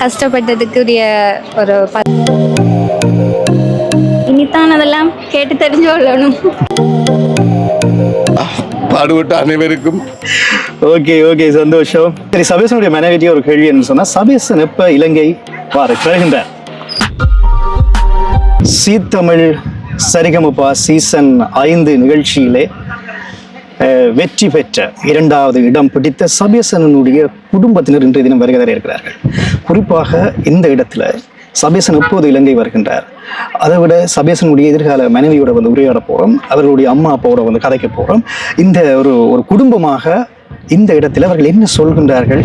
கஷ்டப்பட்டதுக்குரிய ஒரு ப இனித்தான் அதெல்லாம் கேட்டு தெரிஞ்சு கொள்ளணும். பாடுபட்ட அனைவருக்கும். ஓகே ஓகே சந்தோஷம். சரி சபேசனுடைய மனைவிட்டிய ஒரு கேள்வி என்று சொன்னா சபேசன் எப்ப இலங்கை வார வருகின்றார் சீத்தமிழ் சரிகமபா சீசன் ஐந்து நிகழ்ச்சியிலே வெற்றி பெற்ற இரண்டாவது இடம் பிடித்த சபேசனனுடைய குடும்பத்தினர் இன்றைய தினம் வருகை தர இருக்கிறார்கள். குறிப்பாக இந்த இடத்துல சபேசன் எப்போது இலங்கை வருகின்றார். அதை விட சபேசனுடைய எதிர்கால மனைவியோட வந்து உரையாட போகிறோம் அவர்களுடைய அம்மா அப்பாவோட வந்து கதைக்க போகிறோம் இந்த ஒரு ஒரு குடும்பமாக இந்த இடத்தில் அவர்கள் என்ன சொல்கின்றார்கள்?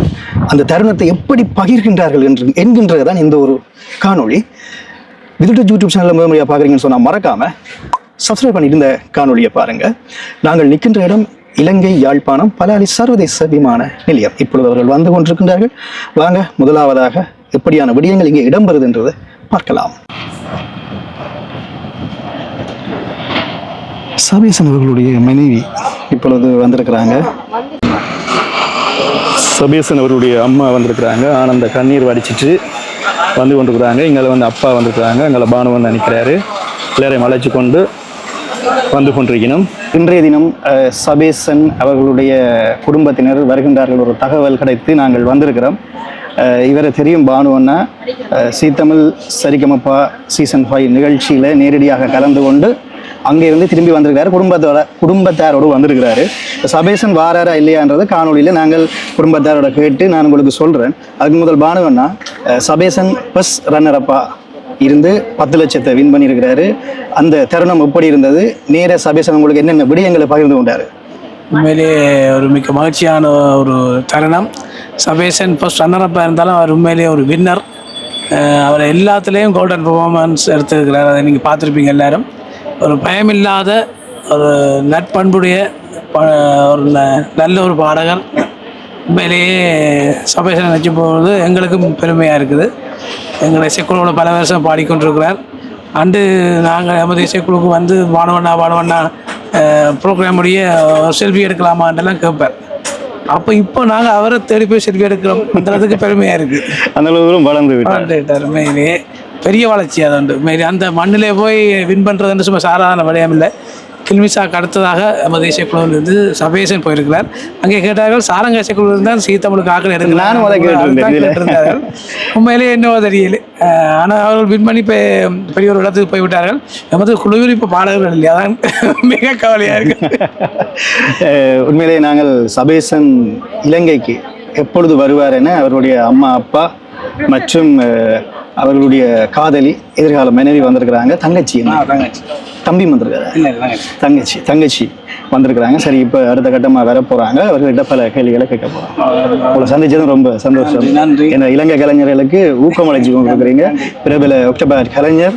அந்த தருணத்தை எப்படி பகிர்கின்றார்கள் என்று என்கின்றதுதான் இந்த ஒரு காணொளி. விதிட்டு யூடியூப் சேனலில் முதல் முறையாக பார்க்குறீங்கன்னு சொன்னால் மறக்காமல் சப்ஸ்கிரைப் பண்ணிட்டு இந்த காணொலியை பாருங்கள் நாங்கள் நிற்கின்ற இடம் இலங்கை யாழ்ப்பாணம் பலாலி சர்வதேச விமான நிலையம். இப்பொழுது அவர்கள் வந்து கொண்டிருக்கின்றார்கள். வாங்க முதலாவதாக எப்படியான விடயங்கள் இங்கே இடம்பெறுதுன்றதை பார்க்கலாம். சபேசன் அவர்களுடைய மனைவி இப்பொழுது வந்திருக்கிறாங்க. சபேசன் அவருடைய அம்மா வந்திருக்கிறாங்க. ஆனந்த கண்ணீர் வடிச்சிட்டு வந்து கொண்டிருக்கிறாங்க. இங்கே வந்து அப்பா வந்திருக்கிறாங்க. எங்களை பானு வந்து நினைக்கிறாரு எல்லாரையும் அழைச்சி கொண்டு வந்து கொண்டிருக்கணும் இன்றைய தினம் சபேசன் அவர்களுடைய குடும்பத்தினர் வருகின்றார்கள். ஒரு தகவல் கிடைத்து நாங்கள் வந்திருக்கிறோம். இவரை தெரியும் பானுவன்னா சீத்தமிழ் சரிகமப்பா சீசன் ஃபைவ் நிகழ்ச்சியில் நேரடியாக கலந்து கொண்டு அங்கே இருந்து திரும்பி வந்திருக்காரு குடும்பத்தோட குடும்பத்தாரோடு வந்திருக்கிறாரு. சபேசன் வாராரா இல்லையான்றதை காணொலியில் நாங்கள் குடும்பத்தாரோட கேட்டு நான் உங்களுக்கு சொல்கிறேன் அதுக்கு முதல் பானுவன்னா சபேசன் பஸ் ரன்னரப்பா இருந்து பத்து லட்சத்தை வின் பண்ணியிருக்கிறாரு. அந்த தருணம் எப்படி இருந்தது? நேர சபேசன் உங்களுக்கு என்னென்ன விடயங்களை பகிர்ந்து கொண்டாரு? உண்மையிலேயே ஒரு மிக்க மகிழ்ச்சியான ஒரு தருணம். சபேசன் ஃபஸ்ட் ரன்னரப்பாக இருந்தாலும் அவர் உண்மையிலேயே ஒரு வின்னர் அவர் எல்லாத்துலேயும் கோல்டன் பர்ஃபார்மன்ஸ் எடுத்திருக்கிறார். அதை நீங்கள் பார்த்துருப்பீங்க எல்லாரும். ஒரு பயமில்லாத ஒரு நட்பண்புடைய ஒரு ந- நல்ல ஒரு பாடகர். உண்மையிலேயே சபேசனை நினச்சி போகிறது எங்களுக்கும் பெருமையாக இருக்குது. எங்களை இசைக்குழுவில் பல வருஷம் பாடிக்கொண்டிருக்கிறார். அண்டு நாங்கள் எமது இசைக்குழுக்கு வந்து வானவண்ணா வானவண்ணா ப்ரோக்ராம் உடைய செல்ஃபி எடுக்கலாமான்லாம் கேட்பார். அப்போ இப்போ நாங்கள் அவரை தேடி போய் செல்ஃபி எடுக்கிறோம். அந்த அளவுக்கு பெருமையாக இருக்குது அந்த அளவு தூரம் வளர்ந்து விட்டார். உண்மையிலேயே பெரிய வளர்ச்சி அது உண்டு. உண்மையிலே அந்த மண்ணிலே போய் வின் பண்ணுறதுன்னு சும்மா சாதாரண விடயம் இல்லை. கில்மிசாக்கு அடுத்ததாக நமது இசைக்குழுவில் இருந்து சபேசன் போயிருக்கிறார். அங்கே கேட்டார்கள் சாரங்க இசைக்குழுவில் ஆக்கள் நானும் அதை கேட்டிருந்தேன் அதுதான் இதுல. கேட்டிருந்தார்கள். உண்மையிலேயே என்னவோ தெரியல. ஆனால் அவர்கள் வின் பண்ணி பெரிய ஒரு இடத்துக்கு போய்விட்டார்கள். நமது குழுவில் இப்போ பாடகர்கள் இல்லையா? அதான் மிக கவலையாக இருக்கு. அஹ் உண்மையிலே நாங்கள் சபேசன் இலங்கைக்கு எப்பொழுது வருவார் என அவருடைய அம்மா அப்பா மற்றும் அவர்களுடைய காதலி எதிர்கால மனைவி வந்திருக்கிறாங்க. தங்கச்சி தம்பி வந்திருக்காரு? தங்கச்சி. தங்கச்சி தங்கச்சி வந்திருக்கிறாங்க. சரி இப்போ அடுத்த கட்டமாக வர போகிறாங்க அவர்கள்ட்ட பல கேள்விகளை கேட்க போகிறாங்க உங்களை சந்திச்சதும் ரொம்ப சந்தோஷம். நன்றி. ஏன்னா இலங்கை கலைஞர்களுக்கு ஊக்கமளிச்சு கொண்டிருக்கிறீங்க. பிரபல ஒக்டோபர் கலைஞர்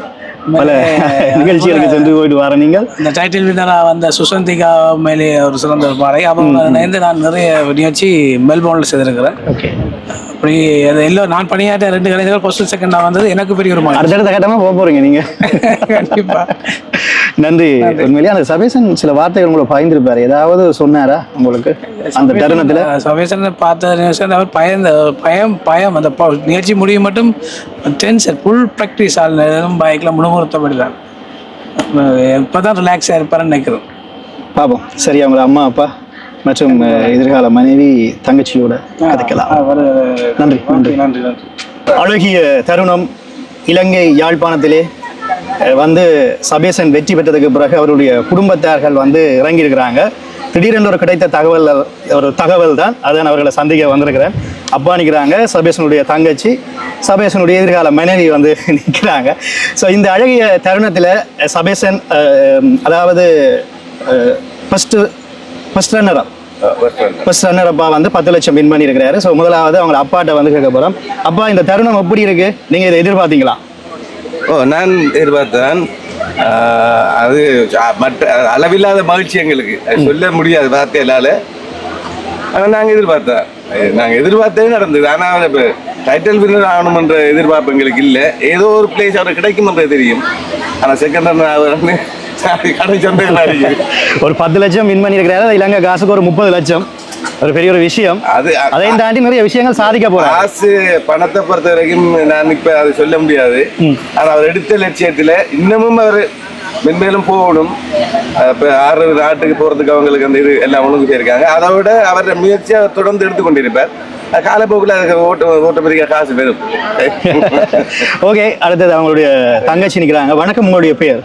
பல நிகழ்ச்சிகளுக்கு சென்று போயிட்டு வர நீங்கள்? இந்த டைட்டில் வின்னராக வந்த சுசந்திகா மேலே ஒரு சிறந்த பாடகை. அவங்க நேர்ந்து நான் நிறைய நிகழ்ச்சி மெல்போர்னில் செய்திருக்கிறேன். ஓகே. அப்படி அது எல்லாம் நான் பணியாற்ற ரெண்டு கலைஞர்கள் ஃபர்ஸ்ட் செகண்டாக வந்தது எனக்கு பெரிய ஒரு அடுத்தடுத்த கட்டமாக போக போகிறீங்க நீங்கள் கண்டிப்பாக நன்றி. உண்மையிலேயே அந்த சபேசன் சில வார்த்தைகள் உங்களை பகிர்ந்திருப்பாரு ஏதாவது சொன்னாரா உங்களுக்கு அந்த தருணத்தில்? சபேசனை பார்த்த அவர் பயந்த பயம் பயம். அந்த நிகழ்ச்சி முடியும் மட்டும் டென்ஷன் ஃபுல் ப்ராக்டிஸ் ஆளுநரும் பைக்கில் முழுமுறுத்தபடி தான் இப்போ தான் ரிலாக்ஸாக இருப்பாருன்னு நினைக்கிறோம். பார்ப்போம் சரி அவங்க அம்மா அப்பா மற்றும் எதிர்கால மனைவி தங்கச்சியோட கதைக்கலாம். நன்றி நன்றி. நன்றி நன்றி. அழகிய தருணம் இலங்கை யாழ்ப்பாணத்திலே வந்து சபேசன் வெற்றி பெற்றதுக்கு பிறகு அவருடைய குடும்பத்தார்கள் வந்து இறங்கியிருக்கிறாங்க. திடீரென்று ஒரு கிடைத்த தகவல் ஒரு தகவல் தான். அதான் அவர்களை சந்திக்க வந்திருக்கிறேன். அப்பா நிற்கிறாங்க சபேசனுடைய தங்கச்சி சபேசனுடைய எதிர்கால மனைவி வந்து நிற்கிறாங்க ஸோ இந்த அழகிய தருணத்தில் சபேசன் அதாவது ஃபஸ்ட்டு ஃபஸ்ட் ரன்னரா ஃபர்ஸ்ட் ரன்னர் அப்பா வந்து பத்து லட்சம் வின் பண்ணியிருக்கிறாரு. ஸோ முதலாவது அவங்க அப்பாட்ட வந்து கேட்க போகிறோம் அப்பா இந்த தருணம் எப்படி இருக்குது நீங்கள் இதை எதிர்பார்த்தீங்களா? ஓ நான் எதிர்பார்த்தேன். அது மற்ற அளவில்லாத மகிழ்ச்சி எங்களுக்கு. சொல்ல முடியாது வார்த்தையிலால ஆனால் நாங்கள் எதிர்பார்த்தோம் நாங்கள் எதிர்பார்த்தே நடந்தது. ஆனால் இப்போ டைட்டில் வின்னர் ஆகணுமன்ற எதிர்பார்ப்பு எங்களுக்கு இல்லை. ஏதோ ஒரு பிளேஸ் அவர் கிடைக்குமன்றது தெரியும். ஆனால் செகண்ட் ரன் அவர் வந்து கடை சந்தை ஒரு பத்து லட்சம் வின் பண்ணியிருக்கிறாரு. இலங்கை காசுக்கு ஒரு முப்பது லட்சம். ஒரு பெரிய ஒரு விஷயம். அது அதையும் தாண்டி நிறைய விஷயங்கள் சாதிக்க போறாங்க காசு பணத்தை பொறுத்த வரைக்கும் நான் இப்ப அதை சொல்ல முடியாது. ஆனா அவர் எடுத்த லட்சியத்துல இன்னமும் அவர் மென்மேலும் போகணும். இப்ப ஆறு நாட்டுக்கு போறதுக்கு அவங்களுக்கு அந்த இது எல்லாம் ஒழுங்கு செய்யிருக்காங்க அதை விட அவருடைய முயற்சியை அவர் தொடர்ந்து எடுத்துக்கொண்டிருப்பார் காலப்போக்கில் அதுக்கு ஓட்டு ஓட்டோமேட்டிக்காக காசு பெறும். ஓகே அடுத்தது அவங்களுடைய தங்கச்சி நிற்கிறாங்க வணக்கம் உங்களுடைய பேர்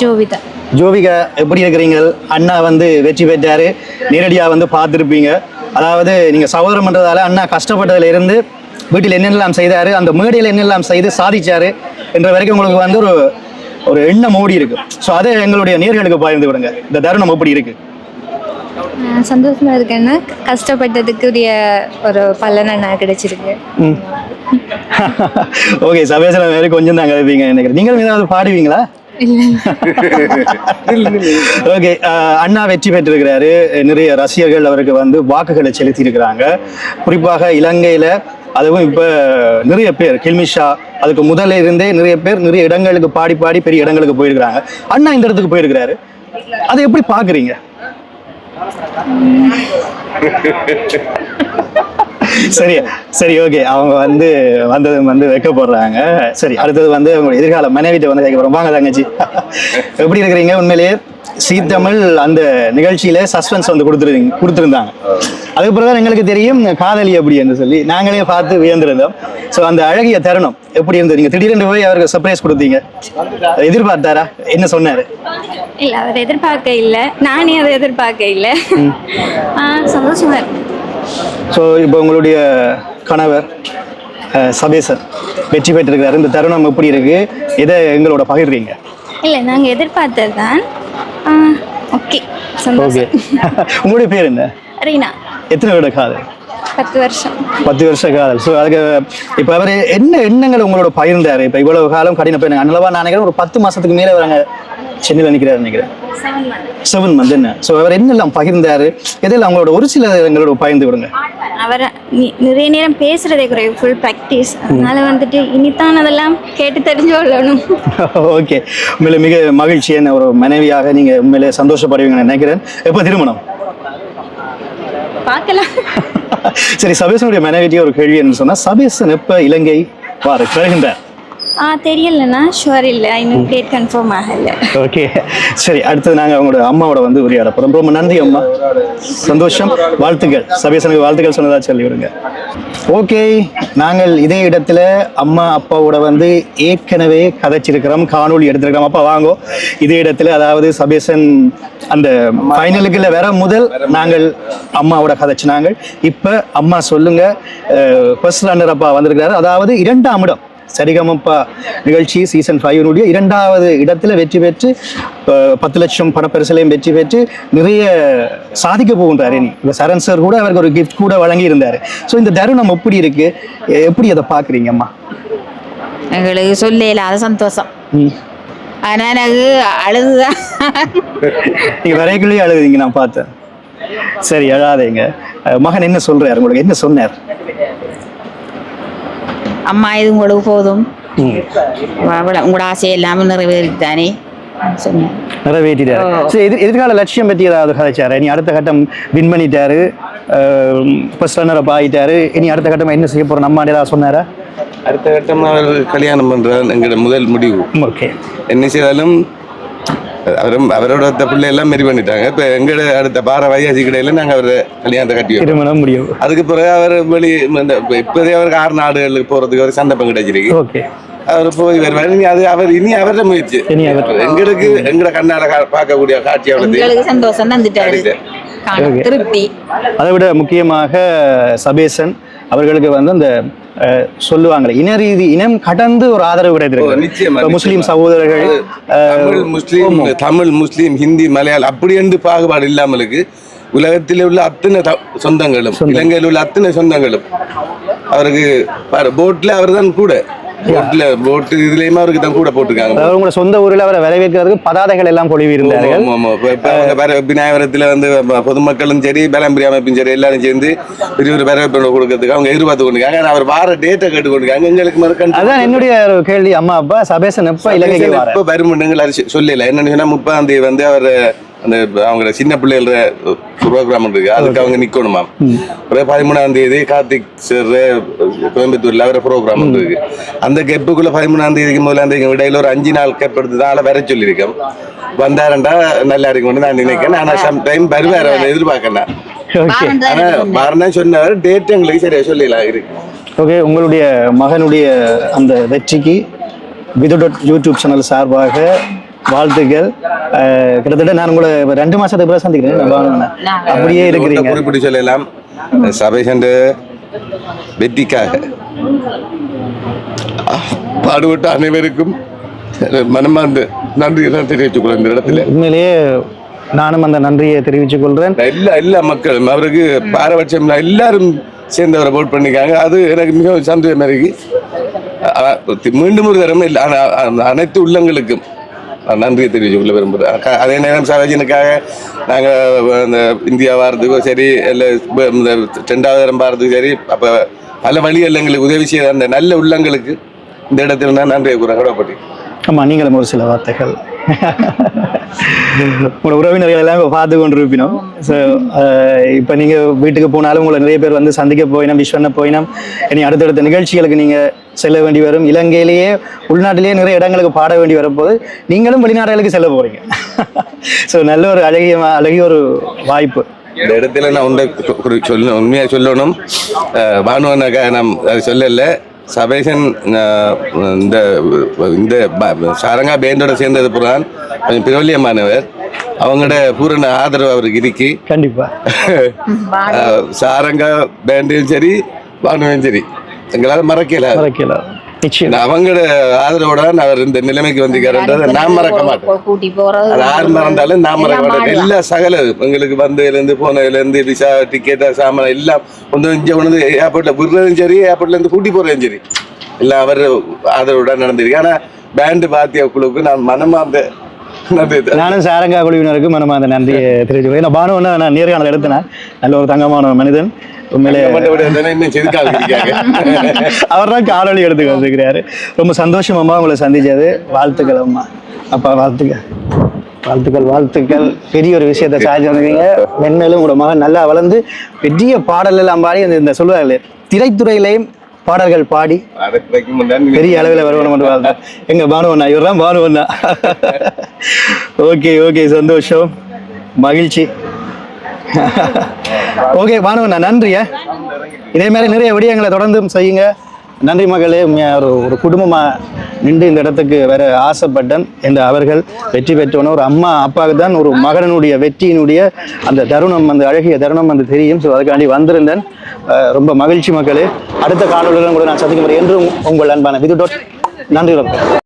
ஜோவிதா. ஜோவிகா எப்படி இருக்கிறீங்க? அண்ணா வந்து வெற்றி பெற்றாரு. நேரடியாக வந்து பார்த்துருப்பீங்க. அதாவது நீங்கள் சகோதரம் பண்ணுறதால அண்ணா கஷ்டப்பட்டதுல இருந்து வீட்டில் என்னென்னலாம் செய்தாரு அந்த மேடையில் என்னெல்லாம் செய்து சாதிச்சாரு என்ற வரைக்கும் உங்களுக்கு வந்து ஒரு ஒரு எண்ணம் ஓடி இருக்கு. ஸோ அதை எங்களுடைய நேர்களுக்கு பகிர்ந்து விடுங்க. இந்த தருணம் எப்படி இருக்கு? சந்தோஷமா இருக்கேன்னா கஷ்டப்பட்டதுக்குரிய ஒரு பலன் எனக்கு கிடைச்சிருக்கு. ஓகே சபேசில் வேறு கொஞ்சம் தான் கதைப்பீங்க நினைக்கிறேன். நீங்களும் ஏதாவது பாடுவீங்களா? ஓகே அண்ணா வெற்றி பெற்றிருக்கிறாரு. நிறைய ரசிகர்கள் அவருக்கு வந்து வாக்குகளை செலுத்தி இருக்கிறாங்க குறிப்பாக இலங்கையில அதுவும் இப்ப நிறைய பேர் கில்மிஷா அதுக்கு முதல்ல இருந்தே நிறைய பேர் நிறைய இடங்களுக்கு பாடி பாடி பெரிய இடங்களுக்கு போயிருக்கிறாங்க. அண்ணா இந்த இடத்துக்கு போயிருக்கிறாரு. அதை எப்படி பாக்குறீங்க? சரி சரி ஓகே அவங்க வந்து வந்தது வந்து வைக்க போடுறாங்க சரி அடுத்தது வந்து அவங்க எதிர்கால மனைவிட்ட வந்து கேட்க போறோம். வாங்க தங்கச்சி. எப்படி இருக்கிறீங்க? உண்மையிலேயே சீத்தமிழ் அந்த நிகழ்ச்சியில சஸ்பென்ஸ் வந்து கொடுத்துருந்தீங்க கொடுத்துருந்தாங்க. அதுக்கப்புறம் தான் எங்களுக்கு தெரியும் காதலி எப்படி என்று சொல்லி நாங்களே பார்த்து வியந்திருந்தோம். ஸோ அந்த அழகிய தருணம் எப்படி இருந்தது? நீங்க திடீர்னு போய் அவருக்கு சர்ப்ரைஸ் கொடுத்தீங்க. எதிர்பார்த்தாரா? என்ன சொன்னாரு? இல்ல அவர் எதிர்பார்க்க இல்லை. நானே அதை எதிர்பார்க்க இல்லை. சந்தோஷமா இருக்கு. ஸோ இப்போ உங்களுடைய கணவர் அஹ், சபேசன் வெற்றி பெற்றிருக்கிறாரு. இந்த தருணம் எப்படி இருக்கு? இதை எங்களோட பகிர்றீங்க? இல்லை நாங்கள் எதிர்பார்த்தது தான். ஓகே. ஓகே. உங்களுடைய பேர் என்ன? ரீனா. எத்தனை வருட காதல்? பத்து வருஷம். பத்து வருஷ காதல். ஸோ அதுக்கு இப்போ அவர் என்ன எண்ணங்கள் உங்களோட பகிர்ந்தாரு? இப்போ இவ்வளவு காலம் கடின பயணம் அண்ணளவா நான் நினைக்கிறேன் ஒரு பத்து மாசத்துக்கு மேலே அவர் அங்கே சென்னையில் நிற்கிறாரு நினைக்கிறேன். செவன் மந்த் என்ன? ஸோ அவர் என்னெல்லாம் பகிர்ந்தாரு? இதெல்லாம் அவங்களோட ஒரு சில எங்களோட பகிர்ந்து விடுங்க. அவர் நிறைய நேரம் பேசுறதே குறைவு. ஃபுல் ப்ராக்டிஸ் அதனால வந்துட்டு இனித்தான் அதெல்லாம் கேட்டு தெரிஞ்சு கொள்ளணும். ஓகே உண்மையிலே மிக மகிழ்ச்சியான ஒரு மனைவியாக நீங்க உண்மையிலே சந்தோஷப்படுவீங்கன்னு நினைக்கிறேன். எப்போ திருமணம்? பார்க்கலாம். சரி சபேசனுடைய மனைவிட்டிய ஒரு கேள்வி என்று சொன்னா சபேசன் எப்ப இலங்கை வாரு வருகின்றார்? ஆ தெரியலண்ணா. ஷுவர் இல்லை. இன்னும் டேட் கன்ஃபார்ம் ஆகலை. ஓகே சரி அடுத்தது நாங்க அவங்களோட அம்மாவோட வந்து உரையாட போறோம். ரொம்ப நன்றி அம்மா. சந்தோஷம். வாழ்த்துக்கள். சபேசனுக்கு வாழ்த்துக்கள் சொன்னதா சொல்லி விடுங்க. ஓகே நாங்கள் இதே இடத்துல அம்மா அப்பாவோட வந்து ஏற்கனவே கதைச்சிருக்கிறோம். காணொளி எடுத்திருக்கிறோம். அப்பா வாங்கோ. இதே இடத்துல அதாவது சபேசன் அந்த ஃபைனலுக்குள்ள வர முதல் நாங்கள் அம்மாவோட கதைச்சினாங்க. இப்போ அம்மா சொல்லுங்க. ஃபர்ஸ்ட் ரன்னர் அப்பா வந்திருக்கிறாரு. அதாவது இரண்டாம் இடம். சரிகமப்பா நிகழ்ச்சி சீசன் ஃபைவனுடைய இரண்டாவது இடத்துல வெற்றி பெற்று பத்து லட்சம் பணப்பரிசலையும் வெற்றி பெற்று நிறைய சாதிக்க போகின்றார் இனி. இப்போ சரண் சார் கூட அவருக்கு ஒரு கிஃப்ட் கூட வழங்கி இருந்தார் ஸோ இந்த தருணம் எப்படி இருக்கு? எப்படி அதை பார்க்குறீங்க அம்மா? எங்களுக்கு சொல்ல இல்லாத சந்தோஷம். ஆனால் எனக்கு அழுதுதான் நீங்க வரைக்குள்ளேயே அழுகுறீங்க நான் பார்த்தேன். சரி அழாதீங்க. மகன் என்ன சொல்றாரு உங்களுக்கு? என்ன சொன்னார்? அம்மா இது உங்களுக்கு போதும் உங்களோட ஆசை எல்லாமே நிறைவேறித்தானே நிறைவேற்றிட்டாரு சரி எதிர் எதிர்கால லட்சியம் பற்றி ஏதாவது கதைச்சாரு இனி அடுத்த கட்டம் வின் பண்ணிட்டாரு ஃபர்ஸ்ட் ரன்னர் அப் ஆகிட்டாரு இனி அடுத்த கட்டம் என்ன செய்ய போறோம் நம்ம ஏதாவது சொன்னாரா அடுத்த கட்டம் அவர் கல்யாணம் பண்றார் எங்களோட முதல் முடிவு ஓகே என்ன செய்தாலும் அவரும் அவரோட ஒத்த பிள்ளை எல்லாம் மெரி பண்ணிட்டாங்க. இப்போ எங்களோட அடுத்த பார வையாசி கடையில நாங்கள் அவர் கல்யாணத்தை கட்டி முடியும். அதுக்கு பிறகு அவர் வெளி இந்த இப்ப இப்போதே அவருக்கு ஆறு நாடுகளுக்கு போறதுக்கு ஒரு சந்தர்ப்பம் கிடைச்சிருக்கு ஓகே. அவர் போய் வருவார் இனி அது அவர் இனி அவர முயற்சி. இனி அவர். எங்களுக்கு எங்கட கண்ணால கா- பார்க்கக்கூடிய காட்சி அவ்வளவு சந்தோஷம் திருப்தி. அதை விட முக்கியமாக சபேசன் அவர்களுக்கு வந்து அந்த சொல்லுவாங்களே. இன ரீதி இனம் கடந்து ஒரு ஆதரவு கிடைத்திருக்கு முஸ்லீம். சகோதரர்கள் தமிழ் முஸ்லீம் தமிழ் முஸ்லீம் ஹிந்தி மலையாளம் அப்படி என்று பாகுபாடு இல்லாமலுக்கு உலகத்தில் உள்ள அத்தனை சொந்தங்களும் இலங்கையில் உள்ள அத்தனை சொந்தங்களும் அவருக்கு போட்ல அவர் தான் கூட. போட்ல போட்டு இதுலயுமே அவருக்கு தான் கூட போட்டிருக்காங்க. உங்களோட சொந்த ஊரில் அவரை வரவேற்கிறதுக்கு பதாதைகள் எல்லாம் கொழுவி இருந்தார்கள் விநாயகரத்துல வந்து பொதுமக்களும் சரி பலம்பரி அமைப்பும் சரி எல்லாரும் சேர்ந்து பெரிய ஒரு வரவேற்பு கொடுக்கறதுக்கு அவங்க எதிர்பார்த்து கொண்டிருக்காங்க. அவர் வார டேட்டை கேட்டு கொண்டிருக்காங்க. எங்களுக்கு மறுக்கண்டு அதான் என்னுடைய கேள்வி. அம்மா அப்பா சபேசன் எப்ப இலங்கைக்கு வர இப்ப வருமுண்டுங்கள் சொல்லல. என்னன்னு சொன்னா முப்பதாம் தேதி வந்து அவர் அந்த அவங்க சின்ன பிள்ளைகள ப்ரோக்ராம் இருக்கு. அதுக்கு அவங்க நிக்கணுமா? அப்புறம் பதிமூணாம் தேதி கார்த்திக் சார் கோயம்புத்தூர்ல அவர ப்ரோக்ராம் இருக்கு. அந்த கெப்புக்குள்ள பதிமூணாம் தேதிக்கு முதலாம் தேதி இடையில ஒரு அஞ்சு நாள் கெப் எடுத்து தான் ஆளை வர சொல்லியிருக்கேன். வந்தாரண்டா நல்லா இருக்கும்னு நான் நினைக்கிறேன். ஆனா சம் டைம் வருவார் அவர் எதிர்பார்க்கறேன் ஓகே ஆனா வரணும் சொன்னவர் டேட் எங்களுக்கு சரியா சொல்லலாம் இருக்கு ஓகே உங்களுடைய மகனுடைய அந்த வெற்றிக்கு விது டாட் யூடியூப் சேனல் சார்பாக வாழ்த்துக்கள். கிட்டத்தட்ட நான் உங்களை ரெண்டு மாசத்துக்கு பிறகு சந்திக்கிறேன். அப்படியே இருக்கிறீங்க. குறிப்பிட்டு சொல்லலாம். சபை சென்று வெற்றிக்காக பாடுபட்ட அனைவருக்கும் மனமார்ந்த நன்றி நான் தெரிவித்துக் கொள்ள இந்த இடத்துல. உண்மையிலேயே நானும் அந்த நன்றியை தெரிவித்துக் கொள்றேன் எல்லா எல்லா மக்களும் அவருக்கு பாரபட்சம் இல்ல, எல்லாரும் சேர்ந்து அவரை போட் பண்ணிக்காங்க அது எனக்கு மிகவும் சந்தோஷமா இருக்கு. மீண்டும் ஒரு தரம் இல்லை ஆனா, அந்த அனைத்து உள்ளங்களுக்கும் நன்றியை தெரிவித்துக் உள்ள விரும்புகிறேன். அதே நேரம் சரோஜினுக்காக நாங்கள் இந்த இந்தியா வாரத்துக்கும் சரி இல்லை இந்த ரெண்டாவது தரம் பாரத்துக்கும் சரி அப்போ பல வழிகள் எங்களுக்கு உதவி செய்த அந்த நல்ல உள்ளங்களுக்கு இந்த இடத்துல நான் நன்றியை கூற கடவுப்பட்டி. ஆமாம் நீங்களும் ஒரு சில வார்த்தைகள். உங்களோட உறவினர்கள் எல்லாம் இப்ப பார்த்து கொண்டு இருப்பினோம் ஸோ இப்போ நீங்கள் வீட்டுக்கு போனாலும் உங்களை நிறைய பேர் வந்து சந்திக்க போயினோம் விஷ் பண்ண போயினோம். இனி அடுத்தடுத்த நிகழ்ச்சிகளுக்கு நீங்கள் செல்ல வேண்டி வரும். இலங்கையிலேயே உள்நாட்டிலேயே நிறைய இடங்களுக்கு பாட வேண்டி வரப்போது நீங்களும் வெளிநாடுகளுக்கு செல்ல போகிறீங்க ஸோ நல்ல ஒரு அழகிய அழகிய ஒரு வாய்ப்பு. இந்த இடத்துல நான் உண்மை சொல்ல உண்மையாக சொல்லணும் அஹ் பானுவனாக்கா நான் அது சொல்லலை. சபேசன் இந்த இந்த சாரங்கா பேண்டோட சேர்ந்தது புறான் கொஞ்சம் பிரபல்யமானவர். அவங்களோட பூரண ஆதரவு அவருக்கு இருக்கு. கண்டிப்பா. அஹ், சாரங்கா பேண்டையும் சரி பானுவையும் சரி. எங்களால் மறக்கல. மறக்கல. அவங்களோட ஆதரவோட அவர் இந்த நிலைமைக்கு வந்திருக்காருன்றதை நான் மறக்க மாட்டேன். கூட்டி போறது யார் மறந்தாலும் நான் மறக்க மாட்டேன். எல்லா சகல எங்களுக்கு வந்ததுலேருந்து போனதுலேருந்து விசா டிக்கெட் சாமான் எல்லாம் ஒன்று இங்கே ஒன்று ஏர்போர்ட்டில் விடுறதும் சரி ஏர்போர்ட்ல இருந்து கூட்டி போகிறதும் சரி. எல்லாம் அவர் ஆதரவுடன் நடந்திருக்கு. ஆனால் பேண்டு பாத்திய குழுவுக்கு நான் மனமார்ந்த. நானும் சாரங்கா குழுவினருக்கு மனமா அந்த நன்றியை தெரிவிச்சுக்கிறேன். நான் பானுவன்னா நான் நேர்காணல் எடுத்தேன். நல்ல ஒரு தங்கமான மனிதன். உண்மையிலே அவர் தான் காணொலி எடுத்து வந்துக்கிறாரு ரொம்ப சந்தோஷமா உங்களை சந்திச்சது. வாழ்த்துக்கள் அம்மா. அப்பா வாழ்த்துக்கள். வாழ்த்துக்கள் வாழ்த்துக்கள். பெரிய ஒரு விஷயத்தை சாதிச்சு வந்திருக்கீங்க. மென்மேலும் உங்களோட மகன் நல்லா வளர்ந்து பெரிய பாடல் எல்லாம் பாடி இந்த சொல்லுவாங்களே திரைத்துறையிலையும் பாடல்கள் பாடி பெரிய அளவில் வருவனம் என்று வாழ்ந்தேன் எங்க பானுவண்ணா இவர் தான் பானுவண்ணா ஓகே ஓகே சந்தோஷம் மகிழ்ச்சி. ஓகே பானுவண்ணா நன்றியா இதே மாதிரி நிறைய விடயங்களை தொடர்ந்தும் செய்யுங்க. நன்றி மகளே ஒரு ஒரு குடும்பமாக நின்று இந்த இடத்துக்கு வர ஆசைப்பட்டேன் என்று அவர்கள் வெற்றி பெற்றோன்னு ஒரு அம்மா அப்பாவுக்கு தான் ஒரு மகனுடைய வெற்றியினுடைய அந்த தருணம் அந்த அழகிய தருணம் அந்த தெரியும். ஸோ அதுக்காண்டி வந்திருந்தேன். ரொம்ப மகிழ்ச்சி மக்களே. அடுத்த காணொலிகளும் கூட நான் சந்திக்க முடியும் என்றும் உங்கள் அன்பான விது டாட் நன்றி வணக்கம்.